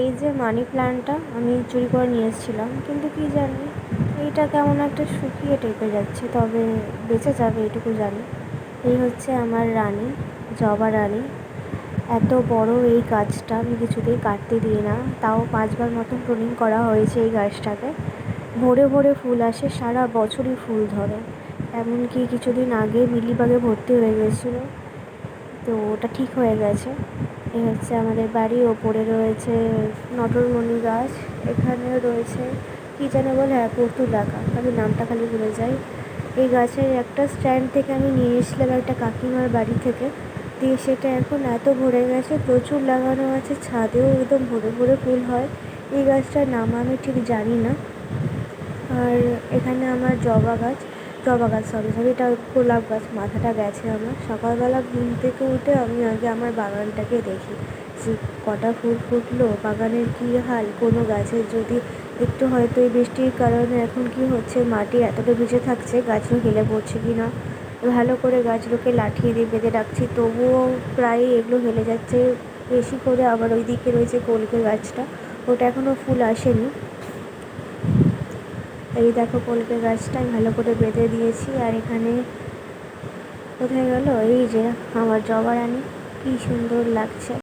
এই যে মানি প্ল্যান্টটা আমি চুরি করে নিয়ে এসেছিলাম, কিন্তু কি জানি, এইটা কেমন একটা শুকিয়ে টেপে যাচ্ছে, তবে বেঁচে যাবে এইটুকু জানি। এই হচ্ছে আমার রানী, জবা রানী। এত বড় এই গাছটা আমি কিছুতেই কাটতে দিই না, তাও পাঁচবার মতন প্রুনিং করা হয়েছে এই গাছটাকে। ভোরে ভোরে ফুল আসে, সারা বছরই ফুল ধরে। এমনকি কিছুদিন আগে মিলিবাগে ভর্তি হয়ে গেছিল, তো ওটা ঠিক হয়ে গেছে। এই হচ্ছে আমাদের বাড়ি, ওপরে রয়েছে নটরমণি গাছ, এখানে রয়েছে কী যেন বলে হ্যাঁ পর্তুলাকা আমি নামটা খালি ভুলে যাই। এই গাছের একটা স্ট্যান্ড থেকে আমি নিয়ে এসেছিলাম একটা কাকিমার বাড়ি থেকে, দিয়ে সেটা এখন এত ভরে গেছে, প্রচুর লাগানো আছে, ছাদেও একদম ভরে ভরে ফুল হয়। এই গাছটার নাম আমি ঠিক জানি না। আর এখানে আমার জবা গাছ জবা গাছ সরি সরি এটা গোলাপ গাছ, মাথাটা গেছে আমার। সকালবেলা ঘুম থেকে উঠে আমি আগে আমার বাগানটাকে দেখি। যে কটা ফুল ফুটলো, বাগানের কী হাল? কোনো গাছের যদি একটু হয়তো এই বৃষ্টির কারণে এখন কি হচ্ছে? মাটি এতটা ভিজে থাকছে গাছও হেলে পড়ছে কি না? ভালো করে গাছগুলোকে লাঠিয়ে দিয়ে বেঁধে রাখছি, তবুও প্রায় এগুলো হেলে যাচ্ছে। বেশি করে আবার ওই দিকে রয়েছে কলকে গাছটা। ওটা এখনও ফুল আসেনি। এই দেখো কলকে গাছটাই ভালো করে বেঁধে দিয়েছি আর এখানে কোথায় গেল? এই যে, আমার জবা রানী, কী সুন্দর লাগছে।